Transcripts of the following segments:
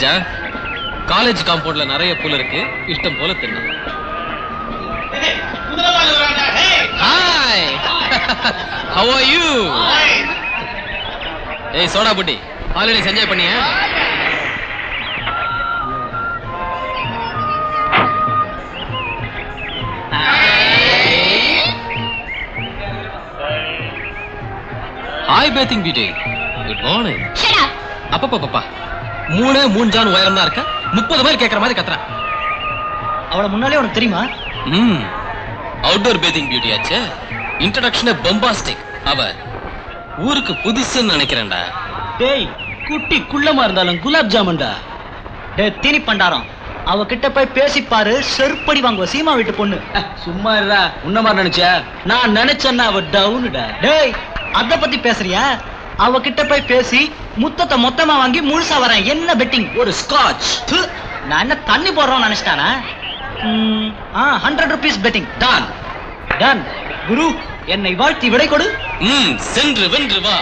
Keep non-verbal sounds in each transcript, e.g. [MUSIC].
ராஜா college காம்பவுண்ட்ல நிறைய புல் இருக்கு. இஷ்டம் போல தின்னு. Hi how are you hey soda Buti. Holidays enjoy பண்ணியா? Hi bathing beauty good morning அப்பப்பா மூணு மூணு ஜான் உயரம் தான் இருக்க. முப்பது மைல் கேட்கற மாதிரி கத்துறா அவளை முன்னாலே உனக்கு தெரியுமா? ம். அவுட்டோர் பேத்திங் பியூட்டி ஆச்சே. இன்ட்ரடக்ஷனே பொம்பாஸ்டிக் அவ ஊருக்கு புதுசுன்னு நினைக்கிறேன்டா. டேய் குட்டி குள்ளமா இருந்தாலும் குலாப் ஜாமுன்டா. டேய் தீனி பண்டாரம். அவ கிட்ட போய் பேசி பாரு செருப்படி வாங்குவ சீமா வீட்டு பொண்ணு. சும்மா இருடா. உன்ன மாதிரி நினைச்ச? நான் நினைச்சேன்னா அவ டவுனுடா டேய் அத பத்தி பேசுறியா? அவ கிட்ட போய் பேசி முத்தத்தை மொத்தமா வாங்கி முழுசா வரேன். என்ன பெட்டிங் ஒரு ஸ்காட்ச் நான் என்ன தண்ணி போடுறோம்னு நினைச்சிட்டானா? Hundred rupees betting done done குரு என்னை வாழ்த்தி விடை கொடு. ம் சென்று வென்று வா.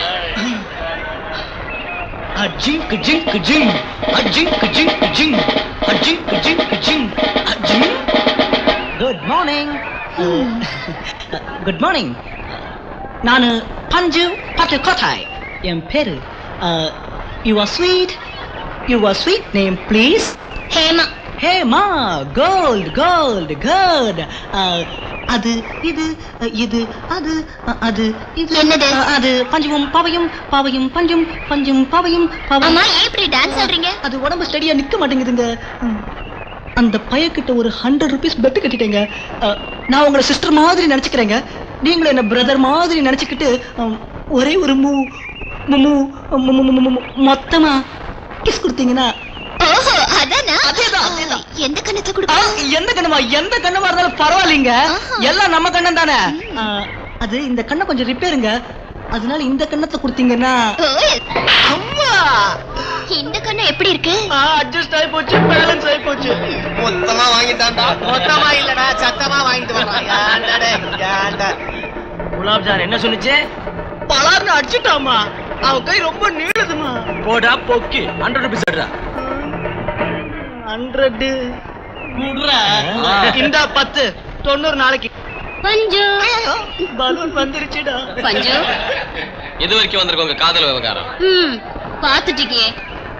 அஜிங்க் ஜிங்க் ஜிங். அஜிங்க் ஜிங்க் ஜிங். அஜிங்க் ஜிங்க் ஜிங். அஜிங் குட் மார்னிங் குட் மார்னிங் நான் பஞ்சு பத்து கோத்தாய். என் பேரு you are sweet you are sweet name please Hema. Hema gold gold gold அது இது இது அது அது இது. என்னது? அஹ், அது பஞ்சும் பாவையும் பாவையும் பஞ்சும் பஞ்சும் பாவையும் ஏன் இப்படி டான்ஸ் ஆடுறீங்க அது உடம்பு ஸ்டடியா நிக்க மாட்டேங்குதுங்க. ம். அந்த பையன்கிட்ட ஒரு ஹண்ட்ரட் ருபீஸ் பெட்டு கட்டிட்டேங்க. நான் உங்களை சிஸ்டர் மாதிரி நினைச்சுக்கிறேங்க. நீங்களும் என்ன பிரதர் மாதிரி நினைச்சுக்கிட்டு ஒரே ஒரு மூ மு- மூ- மு- மு- மு- மு- மொத்தமா கிஸ் கொடுத்தீங்கன்னா ஓஹோ அதானா? அதேதான். எந்த கண்ணத்தை கொடுக்க எந்த கண்ணமா எந்த கண்ணமா இருந்தாலும் பரவாயில்லைங்க. எல்லாம் நம்ம கண்ணம் தானே? அது இந்த கண்ணை கொஞ்சம் ரிப்பேருங்க அதனால இந்த கண்ணத்தை கொடுத்தீங்கன்னா அம்மா! இந்த கண்ணு எப்படி இருக்கு? அட்ஜஸ்ட் ஆகி போச்சு பேலன்ஸ் ஆகி போச்சு. மொத்தமா வாங்கிட்டான்டா. மொத்தமா இல்லடா சத்தமா வாங்கிட்டு வரலாம் குலாப் ஜான் என்ன சொல்லுச்சு? பலார்னு அடிச்சுட்டாமா அவ கை ரொம்ப நீளுதுமா. போடா போக்கி. ஹண்ட்ரட் ருபீஸ் எடுறா ஹண்ட்ரட் இந்த பத்து. தொண்ணூறு நாளைக்கு. பஞ்சு. பலூன் வந்துருச்சுடா. பஞ்சு. எது வரைக்கும் வந்திருக்கோங்க காதல் விவகாரம்? ம் பாத்துட்டீங்க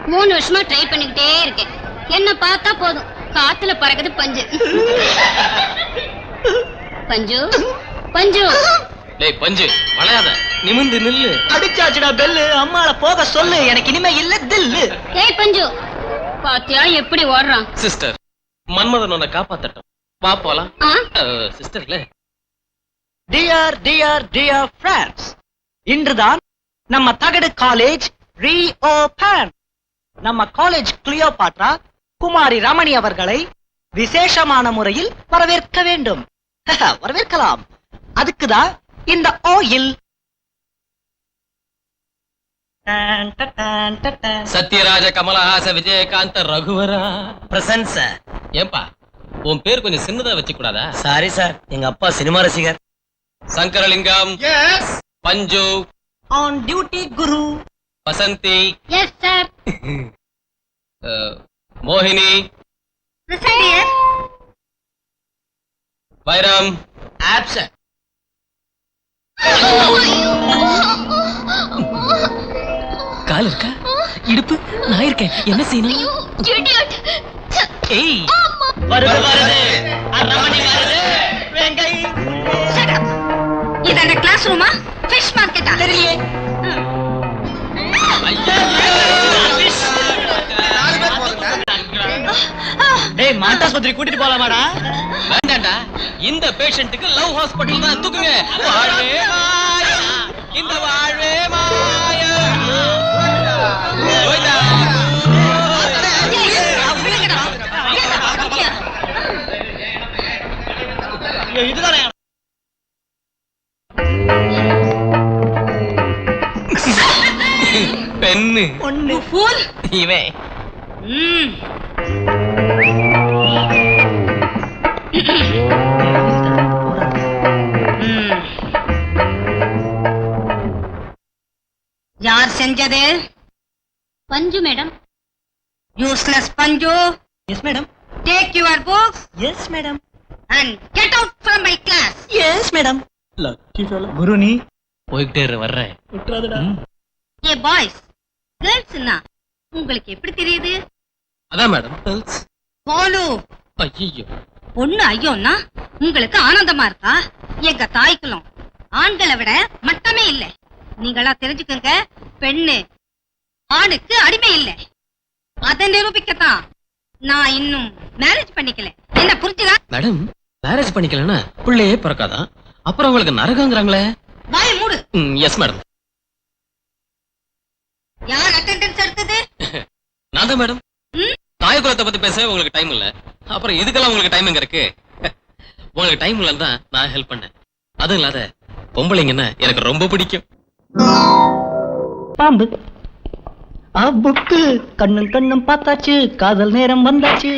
மூணு வருஷமா ட்ரை பண்ணிக்கிட்டே இருக்கேன். என்ன பார்த்தா போதும். காத்துல பறக்குது பஞ்சு. பஞ்சு. பஞ்சு. டேய் பஞ்சு வளையாத. நிமிந்து நில்லு. அடிச்சாச்சுடா பெல்லு. அம்மாள போக சொல்லு. எனக்கு இனிமே இல்ல தில்லு. ஏய் பஞ்சு. பாத்தியா? எப்படி ஓடுறான்? சிஸ்டர் மன்மதன் உன்னை காப்பாத்தட்டும். வா போலாம். ஆ? சிஸ்டர் இல்ல. டியர் டியர் டியர் ஃப்ரெண்ட்ஸ் இன்றுதான் நம்ம தகடு காலேஜ் ரீஓபன் நம்ம காலேஜ் கிளியோபாட்ரா குமாரி ரமணி அவர்களை விசேஷமான முறையில் வரவேற்க வேண்டும். [LAUGHS] வரவேற்கலாம். அதுக்குதான் இந்த oil Sathyaraj கமலஹாச Vijayakanth ரகுவரா. Present sir. ஏன்பா உன் பேர் கொஞ்சம் சின்னதா வச்சு கூடாதா சாரி சார் எங்க அப்பா சினிமா ரசிகர். Sankaralingam. Yes Panju. On duty Guru. Vasanthi. Yes sir மோகினி. வைரம். ஆப்சன் கால் இருக்கா? இடுப்பு? நான் இருக்கேன். என்ன செய்யணும்? ஏய். வருது வருது. ரமணி வருது. வெங்கை. இது அந்த கிளாஸ் ரூமா ஃபிஷ் மார்க்கெட்டா தெரியலையே. டேய் மாட்டாஸ்பத்திரி கூட்டிட்டு போலாமாடா? வேண்டாண்டா. இந்த பேஷண்ட்டுக்கு லவ் ஹாஸ்பிட்டல் தான் தூக்குங்க. வாழ்வே மாயா. இந்த வாழ்வே மாயா. பெண்ணு. ஒண்ணு. ஃபூல். இவன். யார் செஞ்சது? Panju madam. Useless Panju. Yes madam take your books yes madam and get out from my class yes madam lucky fellow Guru நீ போய்கிட்டே இரு, வர்றேன். விட்டுறாதடா. ஏ பாய்ஸ் கேர்ள்ஸ்னா உங்களுக்கு எப்படி தெரியுது? அதான் மேடம் போலு ஐயோ பொண்ணு ஐயோன்னா உங்களுக்கு ஆனந்தமா இருக்கா? எங்க தாய்க்குலம் ஆண்களை விட மட்டமே இல்ல. நீங்களா தெரிஞ்சுக்கங்க பெண்ணு ஆணுக்கு அடிமை இல்ல. அதை நிரூபிக்கத்தான் நான் இன்னும் மேரேஜ் பண்ணிக்கல. என்ன புரிஞ்சுதா? மேடம் மேரேஜ் பண்ணிக்கலன்னா பிள்ளையே பிறக்காதான் அப்புறம் உங்களுக்கு நரகங்கிறாங்களே. வாய மூடு. எஸ் மேடம் யார் அட்டெண்டன்ஸ் எடுத்தது? நான் தான் மேடம். ம்? தாய் குலத்தை பத்தி பேச உங்களுக்கு டைம் இல்ல. அப்புறம் இதுக்கெல்லாம் உங்களுக்கு டைம் எங்க இருக்கு. உங்களுக்கு டைம் இல்லன்னு தான் நான் ஹெல்ப் பண்ணேன். அதுவும் இல்லாத பொம்பளைங்கன்னா எனக்கு ரொம்ப பிடிக்கும். பாம்பு. ஆ புக்கு. கண்ணும் கண்ணும் பார்த்தாச்சு. காதல் நேரம் வந்தாச்சு.